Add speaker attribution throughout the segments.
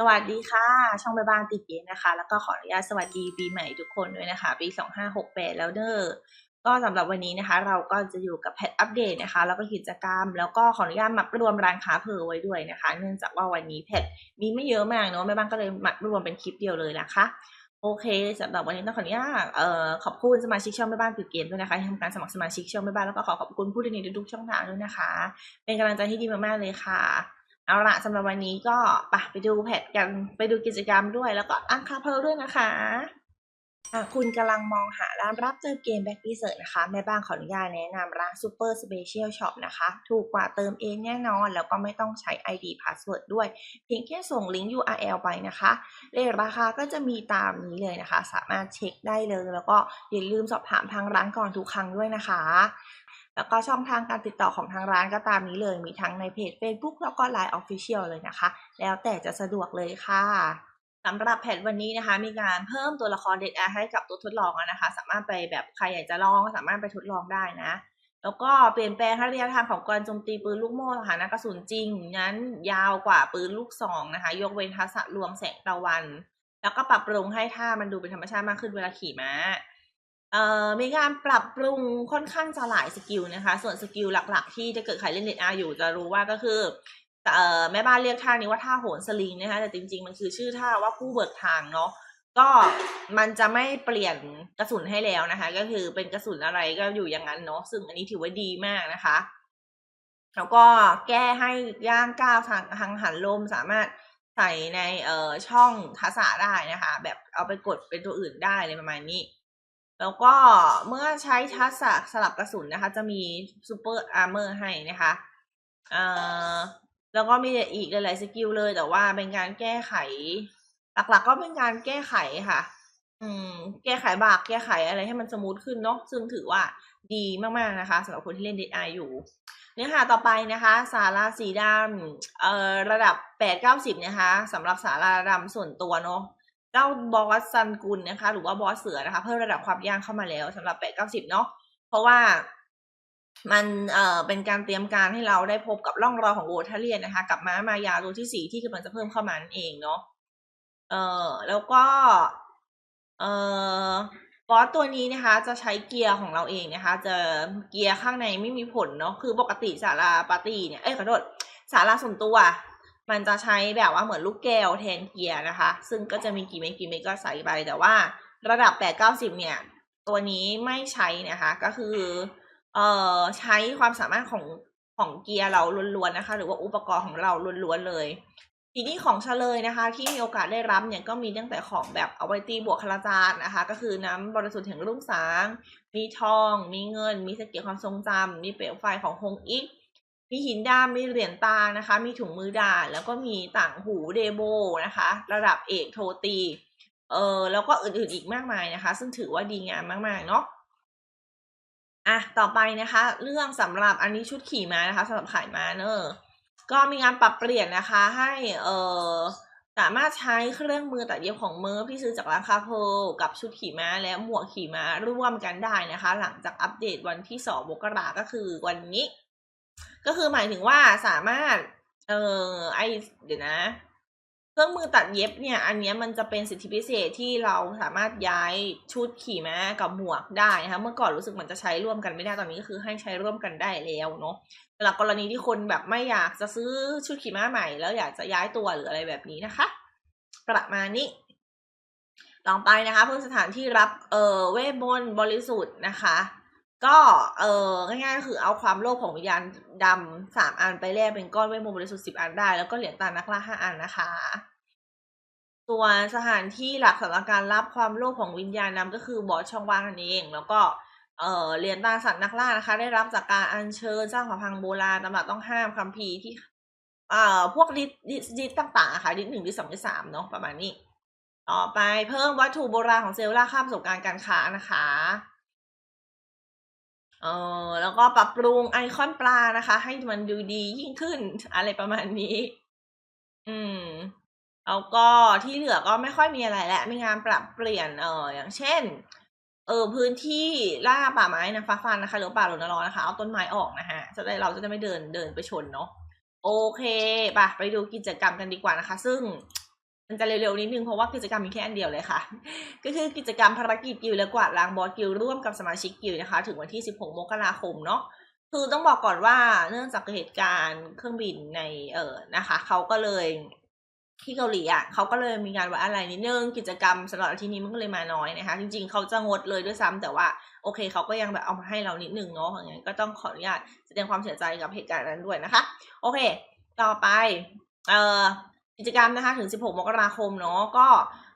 Speaker 1: สวัสดีค่ะ ช่องแม่บ้านติเกนะคะ แล้วก็ขออนุญาตสวัสดีปีใหม่ทุกคนด้วยนะคะ ปี 2568 แล้วเด้อก็สำหรับวันนี้นะคะ เราก็จะอยู่กับแพทอัปเดตนะคะ แล้วก็กิจกรรม แล้วก็ขออนุญาตมัดรวมร้านค้าเพอไว้ด้วยนะคะ เนื่องจากว่าวันนี้แพทมีไม่เยอะมากเนาะแม่บ้านก็เลยมัดรวมเป็นคลิปเดียวเลยนะคะโอเคสำหรับวันนี้ต้องขออนุญาตเอ่อขอบคุณสมาชิกช่องแม่บ้านติดเกมด้วยนะคะที่ทำการสมัครสมาชิกช่องแม่บ้านแล้วก็ขอขอบคุณผู้ที่ในทุกๆช่องทางด้วยนะคะ เป็นกำลังใจที่ดีมากๆเลยค่ะ เอาละสำหรับวันนี้ก็ปไปดูแพทกันไปดูกิจกรรมด้วยแล้วก็อังคาเพลด้วยนะคะอะคุณกำลังมองหาร้านรับเติมเกมแบ็กพีเซิร์นะคะ แม่บ้านขออนุญาตแนะนำร้าน Super Special Shop นะคะ ถูกกว่าเติมเองแน่นอน แล้วก็ไม่ต้องใช้ ID Password ด้วย เพียงแค่ส่งลิงก์ URL ไปนะคะเลทราคาก็จะมีตามนี้เลยนะคะ สามารถเช็คได้เลย แล้วก็อย่าลืมสอบถามทางร้านก่อนทุกครั้งด้วยนะคะ แล้วก็ช่องทางการติดต่อของทางร้านก็ตามนี้เลย มีทั้งในเพจ Facebook แล้วก็ Line Official เลยนะคะ แล้วแต่จะสะดวกเลยค่ะสำหรับแพทวันนี้นะคะ มีการเพิ่มตัวละครเด็กแอร์ให้กับตัวทดลองนะคะ สามารถไปแบบใครอยากจะลองก็สามารถไปทดลองได้นะ แล้วก็เปลี่ยนแปลงระยะทางของการโจมตีปืนลูกโม่ค่ะนะกระสุนจริงนั้นยาวกว่าปืนลูกซองนะคะ ยกเว้นทักษะลวงแสงตะวัน แล้วก็ปรับปรุงให้ท่ามันดูเป็นธรรมชาติมากขึ้นเวลาขี่ม้า เอ่อมีการปรับปรุงค่อนข้างจะหลายสกิลนะคะ ส่วนสกิลหลักๆ ที่ถ้าเกิดใครเล่นเน็ตอาอยู่จะรู้ว่าก็คือเอ่อแม่บ้านเรียกท่านี้ว่าท่าโหนสลิงนะคะแต่จริง ๆ มันคือชื่อท่าว่าผู้เบิกทางเนาะก็มันจะไม่เปลี่ยนกระสุนให้แล้วนะคะ ก็คือเป็นกระสุนอะไรก็อยู่อย่างนั้นเนาะซึ่งอันนี้ถือว่าดีมากนะคะ แล้วก็แก้ให้ย่างก้าวทางทางหันลมสามารถใส่ในเอ่อช่องทักษะได้นะคะ แบบเอาไปกดเป็นตัวอื่นได้เลยประมาณนี้ แล้วก็เมื่อใช้ทักษะสลับกระสุนนะคะ จะมีซูเปอร์อาร์เมอร์ให้นะคะเอ่อแล้วก็มีอีกหลาย ๆ สกิลเลย แต่ว่าเป็นการแก้ไข หลัก ๆ ก็เป็นการแก้ไขค่ะ อืม แก้ไขบากแก้ไขอะไรให้มันสมูทขึ้นเนาะซึ่งถือว่าดีมาก ๆ นะคะสำหรับคนที่เล่นเด i อยู่ เนื้อหาต่อไปนะคะ สาราสีดำเอ่อระดับแปดเก้าสิบนะคะสำหรับสาราดำส่วนตัวเนาะ เจ้าบอสซันกุลนะคะ หรือว่าบอสเสือนะคะ เพิ่มระดับความยากเข้ามาแล้วสำหรับแปดเก้าสิบเนาะเพราะว่ามันเอ่อเป็นการเตรียมการให้เราได้พบกับร่องรอยของโวทาเลียนนะคะ กับม้ามายาตัวที่สี่ที่กำลังจะเพิ่มเข้ามานั่นเองเนาะเอ่อแล้วก็เอ่อบอสตัวนี้นะคะ จะใช้เกียร์ของเราเองนะคะ จะเกียร์ข้างในไม่มีผลเนาะคือปกติสาราปาร์ตี้เนี่ยเอ้ยขอโทษสาราส่วนตัว มันจะใช้แบบว่าเหมือนลูกแก้วแทนเกียร์นะคะ ซึ่งก็จะมีกี่เมตรกี่เมตรก็ใส่ไป แต่ว่าระดับแปดเก้าสิบเนี่ย ตัวนี้ไม่ใช้นะคะ ก็คือ เอ่อ ใช้ความสามารถของของเกียร์เราล้วนๆนะคะ หรือว่าอุปกรณ์ของเราล้วนๆเลย ทีนี้ของเฉลยนะคะ ที่มีโอกาสได้รับเนี่ยก็มีตั้งแต่ของแบบเอาไว้ตีบวกคาราจารนะคะ ก็คือน้ำบริสุทธิ์แห่งรุ่งสาง มีทอง มีเงิน มีสเก็ตความทรงจำมีเปลวไฟของฮงอิก มีหินดำมีเหรียญตานะคะ มีถุงมือด่านแล้วก็มีต่างหูเดโบนะคะ ระดับเอกโทตีเออแล้วก็อื่นๆอีกมากมายนะคะ ซึ่งถือว่าดีงามมากๆเนาะอะต่อไปนะคะ เรื่องสำหรับอันนี้ชุดขี่ม้านะคะสำหรับขายม้าเนอะก็มีการปรับเปลี่ยนนะคะให้เออสามารถใช้เครื่องมือตัดเย็บของเมิร์ฟที่ซื้อจากร้านคาเพลกับชุดขี่ม้าและหมวกขี่ม้าร่วมกันได้นะคะ หลังจากอัปเดตวันที่สองมกราก็คือวันนี้ ก็คือหมายถึงว่าสามารถ เออไอเดี๋ยวนะ เครื่องมือตัดเย็บเนี่ย อันนี้มันจะเป็นสิทธิพิเศษที่เราสามารถย้ายชุดขี่ม้ากับหมวกได้นะคะเมื่อก่อนรู้สึกมันจะใช้ร่วมกันไม่ได้ตอนนี้ก็คือให้ใช้ร่วมกันได้แล้วเนาะสำหรับกรณีที่คนแบบไม่อยากจะซื้อชุดขี่ม้าใหม่ แล้วอยากจะย้ายตัวหรืออะไรแบบนี้นะคะ ประมาณนี้ต่อไปนะคะเพิ่มสถานที่รับเอ่อเวทมนต์บริสุทธิ์นะคะ ก็เออง่ายๆก็คือเอาความโลภของวิญญาณดำสามอันไปแลกเป็นก้อนเวทมนต์บริสุทธิ์สิบอันได้ แล้วก็เหรียญตานักล่าห้าอันนะคะส่วสถานที่หลักสำหรับการรับความโลภของวิญญาณดำก็คือบอสช่องว่างนั่นเอง แล้วก็เออเหรียญตาสัตว์นักล่านะคะ ได้รับจากการอัญเชิญสร้างของพังโบราณตำรับต้องห้ามคัมภีร์ที่เอ่อพวกดิสดิสดิสต่างๆะค่ะดิสหนึ่งดิสสองดิสสามเนาะประมาณนี้ ต่อไปเพิ่มวัตถุโบราณของเซลล่าข้ามประสบการณ์การค้านะคะ เออแล้วก็ปรับปรุงไอคอนปลานะคะ ให้มันดูดียิ่งขึ้นอะไรประมาณนี้ อืมแล้วก็ที่เหลือก็ไม่ค่อยมีอะไรแล้วมีงานปรับเปลี่ยนเอออย่างเช่น เออพื้นที่ล่าป่าไม้นะฟ้าฟันนะคะหรือป่าหลนร้อนนะคะเอาต้นไม้ออกนะฮะจะได้เราจะได้ไม่เดินเดินไปชนเนาะโอเคป่ะไปดูกิจกรรมกันดีกว่านะคะ ซึ่ง มันจะเร็วๆนิดนึงเพราะว่ากิจกรรมมีแค่อันเดียวเลยค่ะ ก็คือกิจกรรมภารกิจกิลด์และกวาดล้างบอสกิลด์ร่วมกับสมาชิกกิลด์นะคะ ถึงวันที่ 16 มกราคมเนาะคือต้องบอกก่อนว่าเนื่องจากเหตุการณ์เครื่องบินในเออนะคะเขาก็เลยที่เกาหลีอะเขาก็เลยมีการไว้อะไรนิดนึงกิจกรรมสำหรับอาทีนี้มันก็เลยมาน้อยนะคะ จริงๆเขาจะงดเลยด้วยซ้ำแต่ว่าโอเคเขาก็ยังแบบเอามาให้เรานิดนึงเนาะอย่างนั้นก็ต้องขออนุญาตแสดงความเสียใจกับเหตุการณ์นั้นด้วยนะคะ โอเค ต่อไปเอ่อ กิจกรรมนะคะถึง 16 มกราคมเนาะก็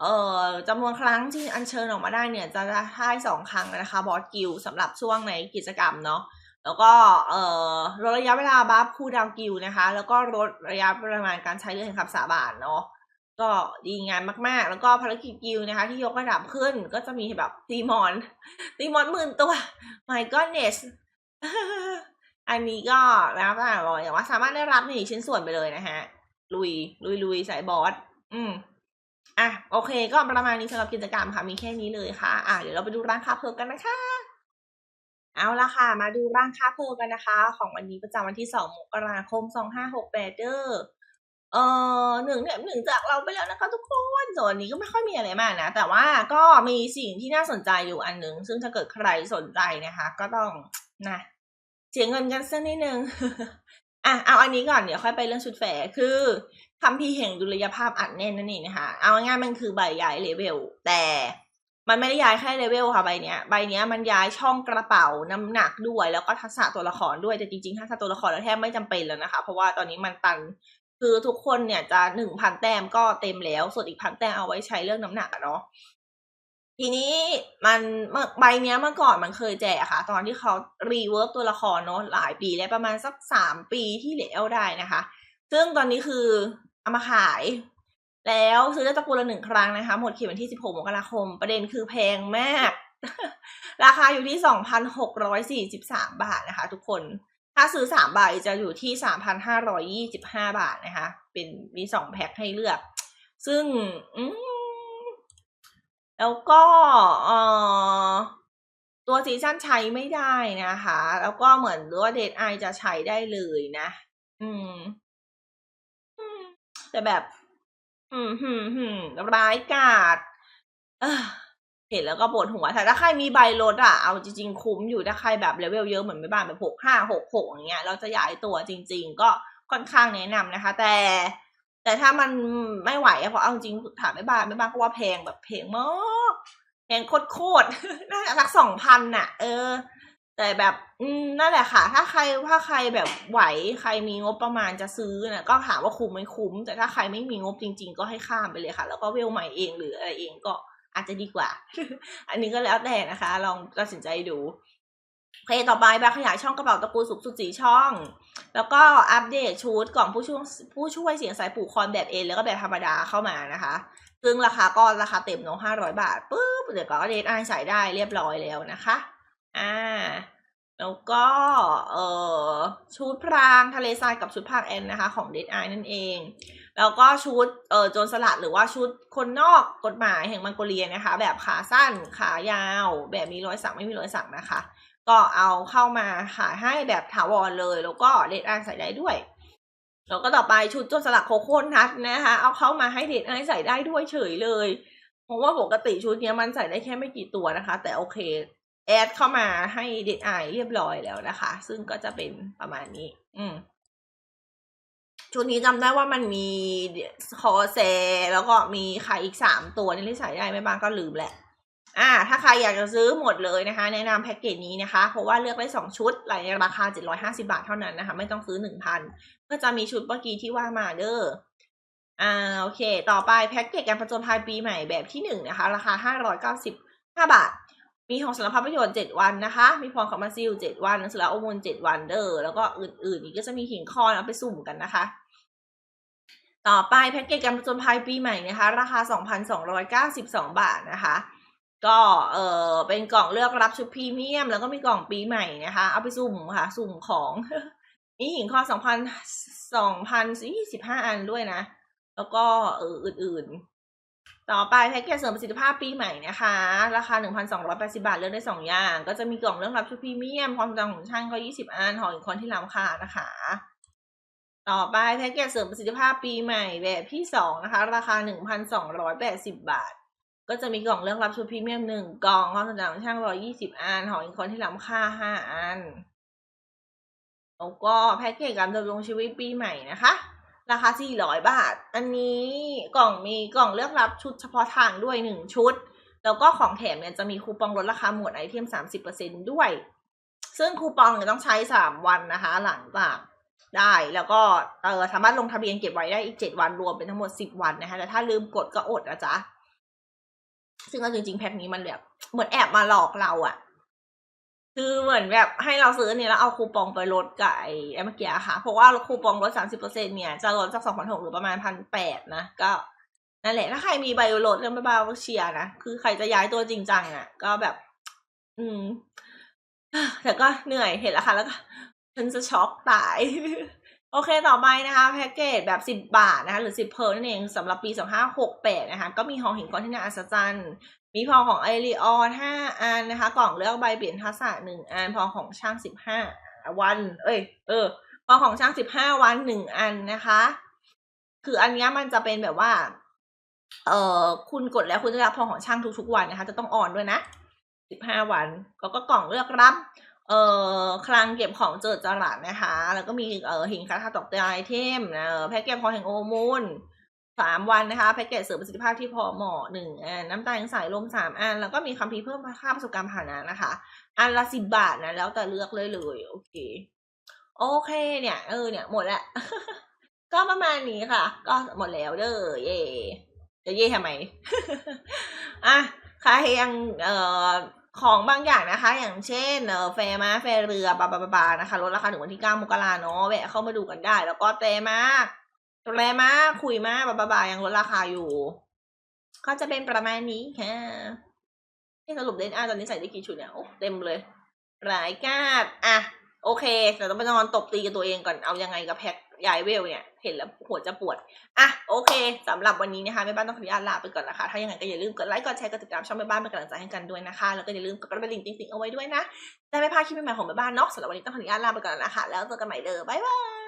Speaker 1: เอ่อจำนวนครั้งที่อัญเชิญออกมาได้เนี่ยจะได้สองครั้งนะคะบอสกิลสำหรับช่วงในกิจกรรมเนาะแล้วก็เอ่อลดระยะเวลาบัฟคูดาวกิลนะคะ แล้วก็ลดระยะประมาณการใช้เรื่องแห่งคำสาบานเนาะก็ดีงานมากๆ แล้วก็ภารกิจกิลนะคะ ที่ยกระดับขึ้นก็จะมีแบบตีมอนตีมอนหมื่นตัว my goodness อันนี้ก็แล้วแต่บอกอย่างว่าสามารถได้รับในชิ้นส่วนไปเลยนะฮะ ลุย ลุยลุยสายบอสอืมอะโอเค ก็ประมาณนี้สำหรับกิจกรรมค่ะมีแค่นี้เลยค่ะ อะเดี๋ยวเราไปดูร้านค้าเพลิงกันนะคะ เอาละค่ะ มาดูร้านค้าเพลิงกันนะคะ ของวันนี้ประจำวันที่สองมกราคมสองห้าหกแปดเด้อเออหนึ่งเนี่ยหนึ่งจากเราไปแล้วนะคะ ทุกคนส่วนนนี้ก็ไม่ค่อยมีอะไรมากนะ แต่ว่าก็มีสิ่งที่น่าสนใจอยู่อันหนึ่งซึ่งถ้าเกิดใครสนใจนะคะ ก็ต้องนะเสียเงินกันสักนิดนึง อะเอาอันนี้ก่อนเดี๋ยวค่อยไปเรื่องชุดแฝคือคำพีแห่งดุลยภาพอัดแน่นนั่นเองนะคะเอาง่ายๆมันคือใบย้ายเลเวลแต่มันไม่ได้ย้ายแค่เลเวลค่ะใบเนี้ยใบเนี้ยมันย้ายช่องกระเป๋าน้ำหนักด้วยแล้วก็ทักษะตัวละครด้วยแต่จริงๆทักษะตัวละครแล้วแทบไม่จำเป็นแล้วนะคะ เพราะว่าตอนนี้มันตันคือทุกคนเนี่ยจะหนึ่งพันแต้มก็เต็มแล้ว ส่วนอีกพันแต้มเอาไว้ใช้เรื่องน้ำหนักอะเนาะ ทีนี้มันใบเนี้ยเมื่อก่อนมันเคยแจกค่ะ ตอนที่เขารีเวิร์กตัวละครเนาะหลายปีแล้วประมาณสักสามปีที่แล้วได้นะคะ ซึ่งตอนนี้คือเอามาขาย แล้วซื้อได้ตะกูลละหนึ่งครั้งนะคะ หมดเขตวันที่16มกราคม ประเด็นคือแพงมาก ราคาอยู่ที่2,643บสามบาทนะคะ ทุกคนถ้าซื้อสามใบจะอยู่ที่3,525บาทนะคะ เป็นมีสองแพ็คให้เลือก ซึ่ง อืม แล้วก็เอ่อตัวซีซั่นใช้ไม่ได้นะคะ แล้วก็เหมือนว่าเดทไอจะใช้ได้เลยนะ อืม แต่แบบ อืมหืมหืมร้ายกาจเอ้อเห็นแล้วก็ปวดหัวแต่ถ้าใครมีใบลดอะ เอาจริงๆ คุ้มอยู่ถ้าใครแบบเลเวลเยอะเหมือนไม่บ้านแบบหกห้าหกหกอย่างเงี้ยเราจะย้ายตัวจริง ๆ ก็ค่อนข้างแนะนำนะคะ แต่ แต่ถ้ามันไม่ไหวอะเพราะเอาจริงถามไม่บ้านไม่บ้านก็ว่าแพงแบบแพงมากแพงโคตรๆน่าจะสักสองพันน่ะ เออ แต่แบบ อืมนั่นแหละค่ะ ถ้าใครถ้าใครแบบไหวใครมีงบประมาณจะซื้อนะก็ถามว่าคุ้มไหมคุ้ม แต่ถ้าใครไม่มีงบจริง ๆ ก็ให้ข้ามไปเลยค่ะ แล้วก็เวลใหม่เองหรืออะไรเองก็อาจจะดีกว่า อันนี้ก็แล้วแต่นะคะ ลองตัดสินใจดู โอเคต่อไปแบบขยายช่องกระเป๋าตะกูสุกสุดสีช่อง แล้วก็อัปเดตชุดกล่องผู้ช่วยผู้ช่วยเสียงสายปู่คอนแบบเอ็นแล้วก็แบบธรรมดาเข้ามานะคะ ซึ่งราคาก็ราคาเต็มเนาะห้าร้อยบาทปุ๊บเดี๋ยวก็เดทไอใส่ได้เรียบร้อยแล้วนะคะอ่าแล้วก็เอ่อชุดพรางทะเลทรายกับชุดพรางแอนนะคะของเดทไอนั่นเอง แล้วก็ชุดเอ่อโจรสลัดหรือว่าชุดคนนอกกฎหมายแห่งมังโกเลียนะคะ แบบขาสั้นขายาว แบบมีรอยสักไม่มีรอยสักนะคะ ก็เอาเข้ามาขายให้แบบถาวรเลย แล้วก็เดทไอใส่ได้ด้วย แล้วก็ต่อไปชุดจรสลัดโคโค่นัทนะคะ เอาเข้ามาให้เดทไอใส่ได้ด้วยเฉยเลย เพราะว่าปกติชุดนี้มันใส่ได้แค่ไม่กี่ตัวนะคะ แต่โอเคแอดเข้ามาให้เดทไอเรียบร้อยแล้วนะคะ ซึ่งก็จะเป็นประมาณนี้ อืมชุดนี้จำได้ว่ามันมีคอเซ แล้วก็มีใครอีกสามตัวนี่ที่ใส่ได้ไม่บ้างก็ลืมแหละ อ่าถ้าใครอยากจะซื้อหมดเลยนะคะ แนะนำแพ็กเกจนี้นะคะ เพราะว่าเลือกได้สองชุดในราคา 750 บาทเท่านั้นนะคะ ไม่ต้องซื้อ 1,000 ก็จะมีชุดเมื่อกี้ที่ว่ามาเด้ออ่าโอเค ต่อไปแพ็กเกจการประจนภัยปีใหม่แบบที่หนึ่งนะคะ ราคา 595 บาท มีของสารพัดประโยชน์7 วันนะคะ มีพรของมาซิล 7 วันนังสือละโอมูล7 วันเด้อแล้วก็อื่นๆอีกก็จะมีหินคอนเอาไปสุ่มกันนะคะต่อไปแพ็กเกจการประจนภัยปีใหม่นะคะ ราคา 2,292 บาทนะคะ ก็เออเป็นกล่องเลือกรับชุดพรีเมียม แล้วก็มีกล่องปีใหม่นะคะ เอาไปสุ่มค่ะ สุ่มของมีหินคอ2,000 2,025อันด้วยนะ แล้วก็เอออื่นๆ ต่อไปแพ็กเกจเสริมประสิทธิภาพปีใหม่นะคะ ราคา 1,280 บาท เลือกได้ 2 อย่าง ก็จะมีกล่องเรื่องรับชุดพรีเมียม ความจำของช่างก็ 20 อันหออีกคนที่ล้ำค่านะคะ ต่อไปแพ็กเกจเสริมประสิทธิภาพปีใหม่แบบที่สองนะคะ ราคาหนึ่งพันสองร้อยแปดสิบบาท ก็จะมีกล่องเลือกรับชุดพรีเมียมหนึ่งกล่องข้อสนามช่างร้อยี่สิบอันของอีกคนที่ล้ำค่าห้าอันแล้วก็แพ็กเกจการดำรงชีวิตปีใหม่นะคะ ราคา 400 บาท อันนี้กล่องมีกล่องเลือกรับชุดเฉพาะทางด้วย 1 ชุด แล้วก็ของแถมเนี่ยจะมีคูปองลดราคาหมวดไอเทม 30%ด้วย ซึ่งคูปองเนี่ยต้องใช้ 3 วันนะคะ หลังจากได้แล้วก็เออสามารถลงทะเบียนเก็บไว้ได้อีก 7 วันรวมเป็นทั้งหมด 10 วันนะคะแต่ถ้าลืมกดก็อดนะจ๊ะ ซึ่งเอาจริงๆแพ็คนี้มันแบบเหมือนแอบมาหลอกเราอะคือเหมือนแบบให้เราซื้อเนี่ยแล้วเอาคูปองไปลดกับไอ้เมื่อกี้ค่ะ เพราะว่าคูปองลดสามสิบเปอร์เซ็นเนี่ยจะลดจากสองพันหกหรือประมาณพันแปดนะ ก็นั่นแหละ ถ้าใครมีใบลดเรื่องบ้าๆเชียร์นะ คือใครจะย้ายตัวจริงจังอะก็แบบ อืมแต่ก็เหนื่อยเห็นแล้วค่ะแล้วก็ฉันจะช็อกตาย โอเคต่อไปนะคะแพ็กเกจแบบสิบบาทนะคะหรือสิบเพอร์นั่นเองสำหรับปีสองห้าหกแปดนะคะ ก็มีหอหินก้อนที่น่าอัศจรรย์ มีพอของไอรีออนห้าอันนะคะ กล่องเลือกใบเปลี่ยนทักษะหนึ่งอัน พอของช่างสิบห้าวัน เอ้ยเออพอของช่างสิบห้าวันหนึ่งอันนะคะ คืออันนี้มันจะเป็นแบบว่า เออคุณกดแล้วคุณจะรับพอของช่างทุกๆวันนะคะ จะต้องออนด้วยนะสิบห้าวันก็ก็กล่องเลือกรับ เอ่อคลังเก็บของเจิดจรัสนะคะ แล้วก็มีเอ่อหินคาถาตกใจไอเทมนะแพ็กเกจพอแห่งโอมูลสามวันนะคะแพ็กเกจเสริมประสิทธิภาพที่พอเหมาะหนึ่งอันน้ำตาลสายลมสามอันแล้วก็มีคัมภีร์เพิ่มค่าประสบการณ์ผ่านนะนะคะ อันละสิบบาทนะ แล้วแต่เลือกเลยเลยโอเค โอเคเนี่ย เออเนี่ย หมดล้วก็ประมาณนี้ค่ะ ก็หมดแล้วเด้อเย่จะเย่ทำไมอะใครยังเอ่อ ของบางอย่างนะคะ อย่างเช่นเออแฟรมาแฟรเรือบาบาบาบานะคะลดราคาถึงวันที่เก้ามกราเนาะแวะเข้ามาดูกันได้ แล้วก็เตมากแรมากคุยมากบาบาบายังลดราคาอยู่ ก็จะเป็นประมาณนี้ค่ะที่สรุปเดนอาตอนนี้ใส่ได้กี่ชุดเนี่ยโอ้เต็มเลยหลายกาดอะโอเคแต่ต้องไปนอนตบตีกับตัวเองก่อนเอายังไงกับแพ็ค ยายเวลเนี่ย เห็นแล้วหัวจะปวด อะโอเคสำหรับวันนี้นะคะแม่บ้านต้องขออนุญาตลาไปก่อนนะคะ ถ้ายังไงก็อย่าลืมกดไลค์กดแชร์กดติดตามช่องแม่บ้านเป็นกำลังใจให้กันด้วยนะคะ แล้วก็อย่าลืมกดกระดิ่งติ๊งๆเอาไว้ด้วยนะจะไม่พลาดคลิปใหม่ๆของแม่บ้านเนาะสำหรับวันนี้ต้องขออนุญาตลาไปก่อนนะคะ แล้วเจอกันใหม่เด้อบ๊ายบาย